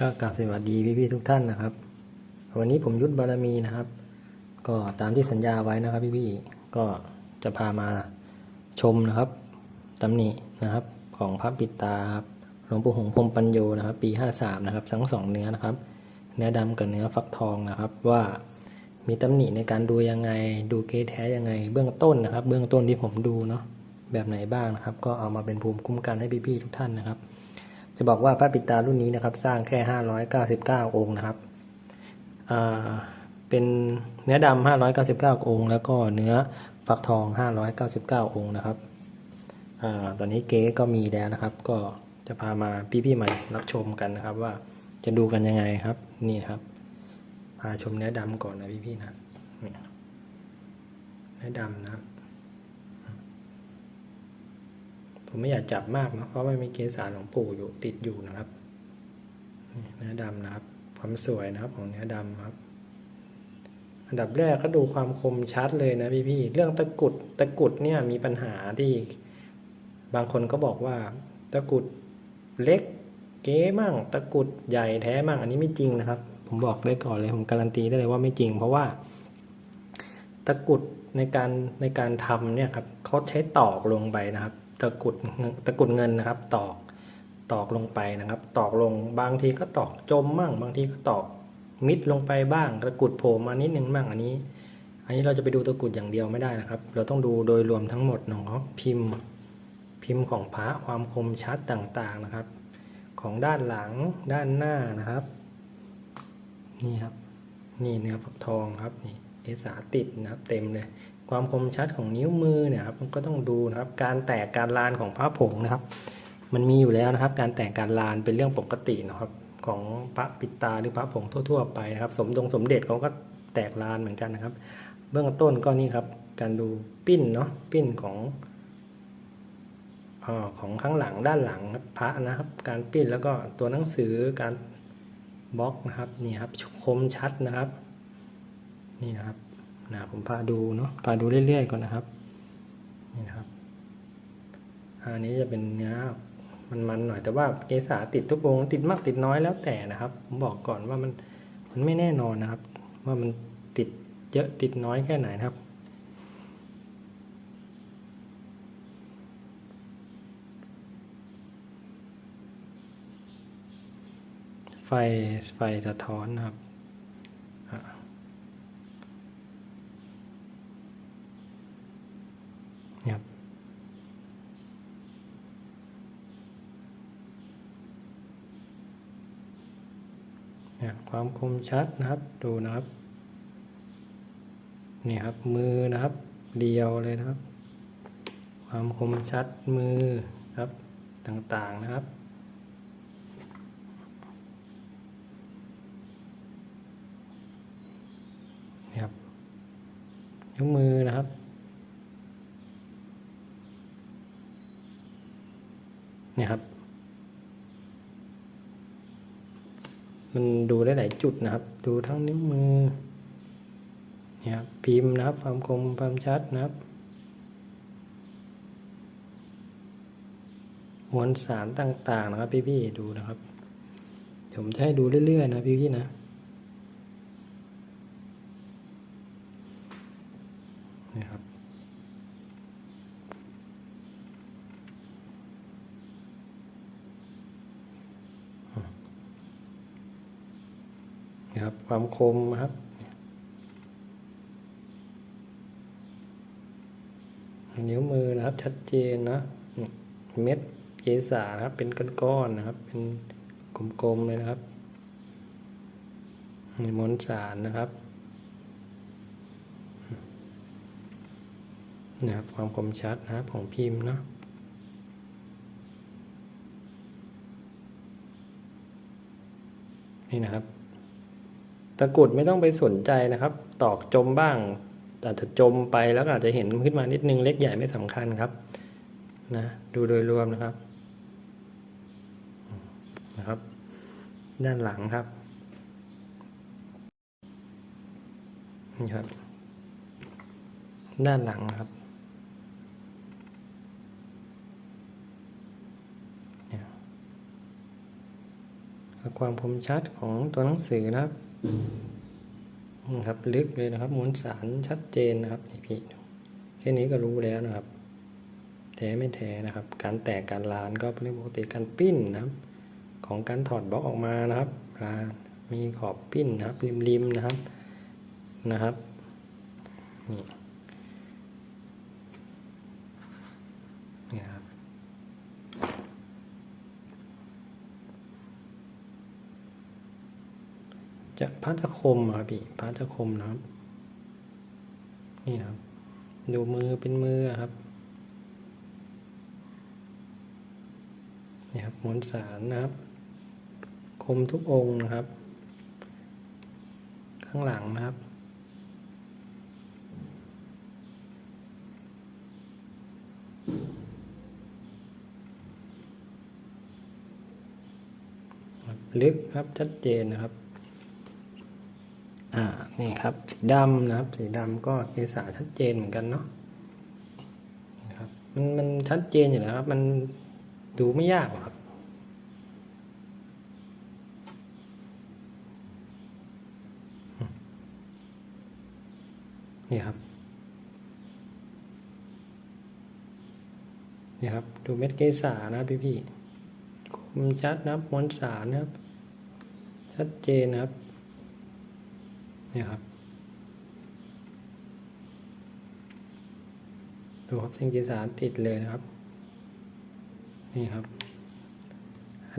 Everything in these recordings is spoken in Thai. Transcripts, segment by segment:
ก็กราบสวัสดีพี่ๆทุกท่านนะครับ วันนี้ผมยุทธบารมีนะครับ ก็ตามที่สัญญาไว้นะครับพี่ๆก็จะพามาชมนะครับตำหนินะครับ ของพระปิตาครับหลวงปู่หงส์พรมปัญโยนะครับ ปี 53 นะครับทั้งสองเนื้อนะครับ เนื้อดำกับเนื้อฟักทองนะครับ ว่ามีตำหนิในการดูยังไง ดูเกแท้ยังไง เบื้องต้นนะครับ เบื้องต้นที่ผมดูเนาะแบบไหนบ้างนะครับ ก็เอามาเป็นภูมิคุ้มกันให้พี่ๆทุกท่านนะครับ จะบอกว่าพระปิตารุ่นนี้นะครับ สร้างแค่ 599 องค์นะครับเป็นเนื้อดำ599 องค์ แล้วก็เนื้อฟักทอง 599 องค์นะครับอตอนนี้เก๊ก็มีแล้วนะครับ ก็จะพามาพี่ๆใหม่รับชมกันนะครับ ว่าจะดูกันยังไงครับ นี่ครับ พาชมเนื้อดำก่อนนะพี่ๆนะนี่เนื้อดำนะครับ ผมไม่อยากจับมากเนาะเพราะมันมีเกสารหลวงปู่อยู่ติดอยู่นะครับเนื้อดำนะครับ ความสวยนะครับของเนื้อดำครับ อันดับแรกก็ดูความคมชัดเลยนะพี่ๆเรื่องตะกุดตะกุดเนี่ยมีปัญหาที่บางคนก็บอกว่า ตะกุดเล็กเก๋มั่งตะกุดใหญ่แท้มั่งอันนี้ไม่จริงนะครับ ผมบอกได้ก่อนเลยผมการันตีได้เลยว่าไม่จริง เพราะว่าตะกุดในการในการทำเนี่ยครับเขาใช้ตอกลงไปนะครับ ตะกรุดตะกุดเงินนะครับ ตอกตอกลงไปนะครับ ตอกลงบางทีก็ตอกจมมั่ง บางทีก็ตอกมิดลงไปบ้างตะกรุดโผล่มานิดนึงมั่งอันนี้ อันนี้เราจะไปดูตะกรุดอย่างเดียวไม่ได้นะครับ เราต้องดูโดยรวมทั้งหมดเนาะพิมพ์ พิมพ์ของพระความคมชัดต่างๆนะครับ ของด้านหลังด้านหน้านะครับ นี่ครับ นี่เนื้อฟักทองครับนี่เอสาติดนะครับ เต็มเลย ความคมชัดของนิ้วมือเนี่ยครับมันก็ต้องดูนะครับ การแตกการลานของพระผงนะครับ มันมีอยู่แล้วนะครับ การแตกการลานเป็นเรื่องปกตินะครับ ของพระปิดตาหรือพระผงทั่ว ๆ ไปนะครับ สมดงสมเด็จเขาก็แตกลานเหมือนกันนะครับ เบื้องต้นก็นี่ครับ การดูปิ้นเนาะปิ้นของอาของข้างหลังด้านหลังพระนะครับ การปิ้นแล้วก็ตัวหนังสือการบล็อกนะครับนี่ครับคมชัดนะครับ นี่นะครับ นะผมพาดูเนาะพาดูเรื่อยๆก่อนนะครับนี่นะครับอันนี้จะเป็นเนื้อมันๆหน่อยแต่ว่าเกสาติดทุกองติดมากติดน้อยแล้วแต่นะครับ ผมบอกก่อนว่ามันมันไม่แน่นอนนะครับ ว่ามันติดเยอะติดน้อยแค่ไหนนะครับไฟไฟสะท้อนนะครับอะเนี่ยครับ เนี่ย ความคมชัดนะครับ ดูนะครับนี่ครับมือนะครับ เดียวเลยนะครับ ความคมชัดมือครับต่างๆนะครับ นี่ครับนิ้วมือนะครับนี่ครับ มันดูได้หลายจุดนะครับ ดูทั้งนิ้วมือเนี่ยครับพิมพ์นะครับ ความคมความชัดนะครับ มวลสารต่างๆนะครับ พี่ๆดูนะครับผมจะให้ดูเรื่อยๆนะพี่ๆนะนะครับ ความคมนะครับ นิ้วมือนะครับชัดเจนนะ เม็ดเกสานะครับ เป็นก้อนๆนะครับ เป็นกลมๆเลยนะครับนี่มวลสารนะครับนะครับความคมชัดนะครับของพิมพ์เนาะนี่นะครับ ตะกรุดไม่ต้องไปสนใจนะครับ ตอกจมบ้างอาจจะจมไปแล้วอาจจะเห็นขึ้นมานิดนึงเล็กใหญ่ไม่สำคัญครับนะดูโดยรวมนะครับนะครับ ด้านหลังครับนี่ครับ ด้านหลังนะครับความคมชัดของตัวหนังสือนะครับ ครับลึกเลยนะครับมวลสารชัดเจนนะครับนี่พี่แค่นี้ก็รู้แล้วนะครับ แท้ไม่แท้นะครับ การแตกการลานก็เป็นเรื่องปกติการปิ้นนะครับ ของการถอดบล็อกออกมานะครับลานมีขอบปิ้นนะครับริมๆนะครับนะครับนี่นี่นะครับ จะพระจะคมครับพี่พระจะคมนะครับ นี่นะครับ ดูมือเป็นมือครับนี่ครับมวลสารนะครับ คมทุกองค์นะครับ ข้างหลังนะครับลึกครับชัดเจนนะครับ นี่ครับสีดำนะครับ สีดำก็เกษาชัดเจนเหมือนกันเนาะนะครับมันมันชัดเจนอยู่แล้วครับ มันดูไม่ยากหรอกครับนี่ครับนี่ครับ ดูเม็ดเกษานะพี่พี่ๆคมชัดนะครับมวลสารนะครับ ชัดเจนนะครับ นี่ครับดูครับเส้นเกษาติดเลยนะครับ นี่ครับ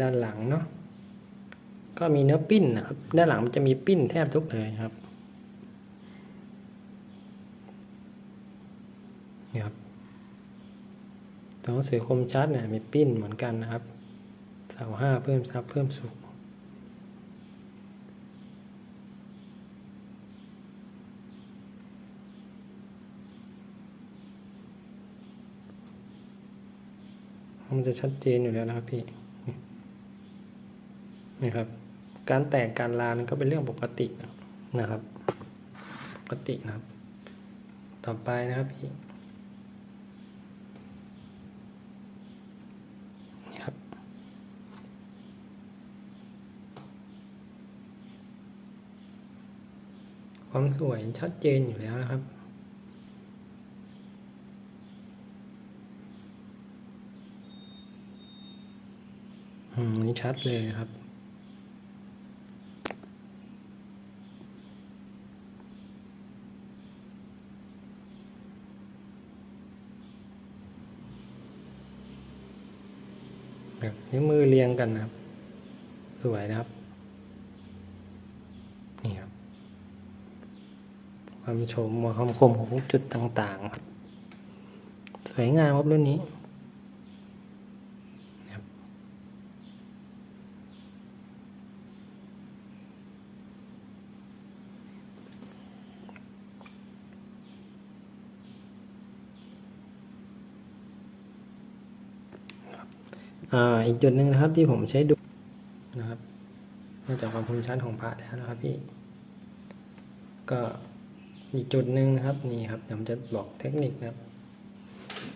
ด้านหลังเนาะก็มีเนื้อปิ้นนะครับ ด้านหลังมันจะมีปิ้นแทบทุกเลยครับนี่ครับตัวหนังสือคมชัดเนี่ยมีปิ้นเหมือนกันนะครับ เสาห้าเพิ่มซับเพิ่มสุข มันจะชัดเจนอยู่แล้วนะครับพี่นี่ครับ การแตกการลานก็เป็นเรื่องปกตินะครับ ปกตินะครับ ต่อไปนะครับพี่นี่ครับความสวยชัดเจนอยู่แล้วนะครับ อืมอั นี้ชัดเลยครับ แบบนิ้วมือเรียงกันนะครับ สวยนะครับ นี่ครับ ความชมความคมของจุดต่างๆครับ สวยงามครับรุ่นนี้ อ่าอีกจุดหนึ่งนะครับที่ผมใช้ดูนะครับนอกจากความคมชัดของพระแล้วนะครับพี่ ก็อีกจุดหนึ่งนะครับนี่ครับผมจะบอกเทคนิคนะครับ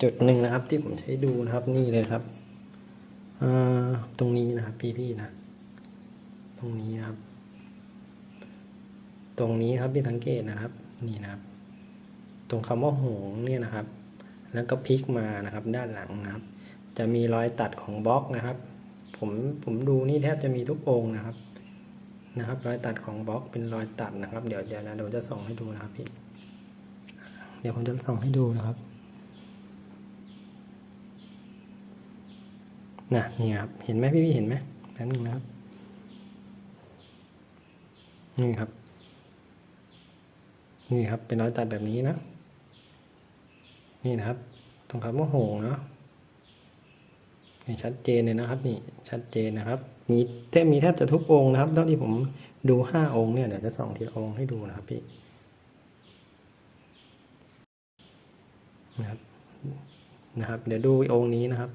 จุดหนึ่งนะครับที่ผมใช้ดูนะครับนี่เลยครับตรงนี้นะครับพี่ๆนะ ตรงนี้นะครับ ตรงนี้ครับพี่สังเกตนะครับ นี่นะครับ ตรงคำว่าหงเนี่ยนะครับ แล้วก็พลิกมานะครับ ด้านหลังนะครับ จะมีรอยตัดของบล็อกนะครับ ผมผมดูนี่แทบจะมีทุกองค์นะครับนะครับ รอยตัดของบล็อกเป็นรอยตัดนะครับ เดี๋ยวเดี๋ยวนะเดี๋ยวจะส่องให้ดูนะครับพี่เดี๋ยวผมจะส่องให้ดูนะครับน่ะนี่ครับเห็นไหมพี่พี่เห็นไหมแป๊บนึงนะครับนี่ครับ นี่ครับเป็นรอยตัดแบบนี้นะ นี่นะครับตรงคำว่าโหงเนาะ นี่ชัดเจนเลยนะครับ นี่ชัดเจนนะครับ มีแทบมีแทบจะทุกองค์นะครับเท่าที่ผมดูห้าองค์เนี่ยเดี๋ยวจะส่องทีละองค์ให้ดูนะครับพี่นะครับนะครับ เดี๋ยวดูองค์นี้นะครับ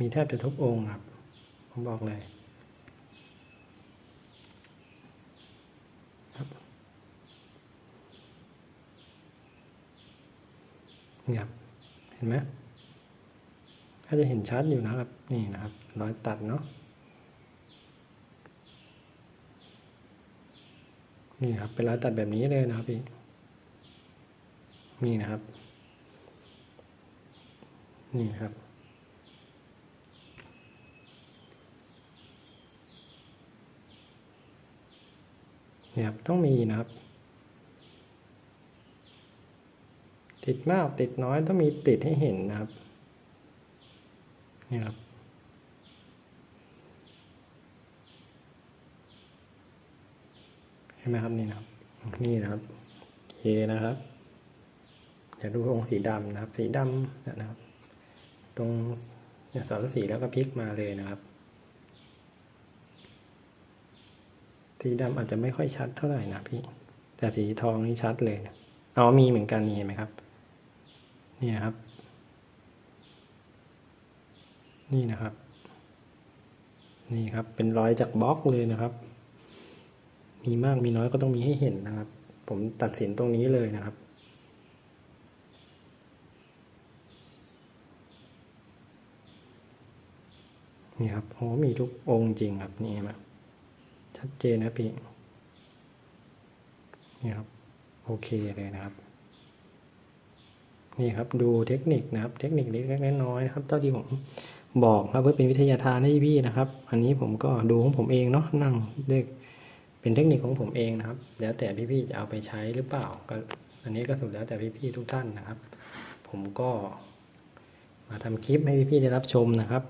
มีแทบจะทุกองค์ครับ ผมบอกเลยครับนี่ครับเห็นไหม ก็จะเห็นชัดอยู่นะครับ นี่นะครับรอยตัดเนาะนี่ครับเป็นรอยตัดแบบนี้เลยนะครับพี่นี่นะครับ นี่ครับ นี่ครับ ต้องมีนะครับ ติดมากติดน้อยต้องมีติดให้เห็นนะครับ นี่ครับเห็นไหมครับนี่นะครับ นี่นะครับเคนะครับเดี๋ยวดูองค์สีดำนะครับ สีดำเนี่ยนะครับ ตรงเนี่ยสารสีแล้วก็พลิกมาเลยนะครับ สีดำอาจจะไม่ค่อยชัดเท่าไหร่นะพี่ แต่สีทองนี่ชัดเลยนะอ๋อมีเหมือนกันนี่เห็นไหมครับ นี่นะครับ นี่นะครับ นี่ครับเป็นรอยจากบล็อกเลยนะครับ มีมากมีน้อยก็ต้องมีให้เห็นนะครับ ผมตัดสินตรงนี้เลยนะครับนี่ครับโอ้มีทุกองค์จริงครับ นี่เห็นไหมชัดเจนนะพี่ นี่ครับ โอเคเลยนะครับ นี่ครับ ดูเทคนิคนะครับ เทคนิคเล็กๆน้อยๆนะครับ เท่าที่ผม บอกครับเพื่อเป็นวิทยาทานให้พี่นะครับ อันนี้ผมก็ดูของผมเองเนาะนั่งเด็กเป็นเทคนิคของผมเองนะครับ แล้วแต่พี่ๆจะเอาไปใช้หรือเปล่าก็อันนี้ก็สุดแล้วแต่พี่ๆทุกท่านนะครับ ผมก็มาทำคลิปให้พี่ๆได้รับชมนะครับ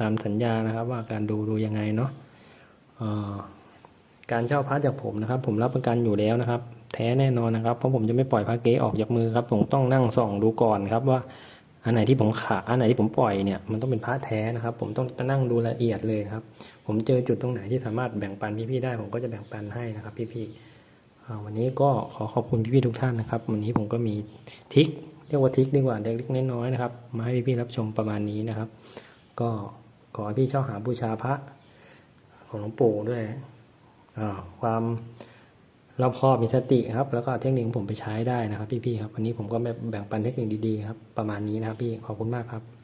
ตามสัญญานะครับว่าการดูดูยังไงเนาะการเช่าพระจากผมนะครับ ผมรับประกันอยู่แล้วนะครับ แท้แน่นอนนะครับเพราะผมจะไม่ปล่อยพระเก๊ออกจากมือครับ ผมต้องนั่งส่องดูก่อนครับว่า อันไหนที่ผมขาอันไหนที่ผมปล่อยเนี่ยมันต้องเป็นพระแท้นะครับ ผมต้องนั่งดูละเอียดเลยครับ ผมเจอจุดตรงไหนที่สามารถแบ่งปันพี่ๆได้ ผมก็จะแบ่งปันให้นะครับ พี่ๆอ่วันนี้ก็ขอขอบคุณพี่ๆทุกท่านนะครับ วันนี้ผมก็มีทริคเรียกว่าทริคดีกว่าเล็กๆน้อยๆนะครับมาให้พี่ๆรับชมประมาณนี้นะครับ ก็ขอพี่เช่าหาบูชาพระของหลวงปู่ด้วยความ รอบคอบมีสติครับ แล้วก็เอาเทคนิคของผมไปใช้ได้นะครับ พี่ๆครับวันนี้ผมก็แบ่งปันเทคนิคดีๆครับประมาณนี้นะครับพี่ขอบคุณมากครับ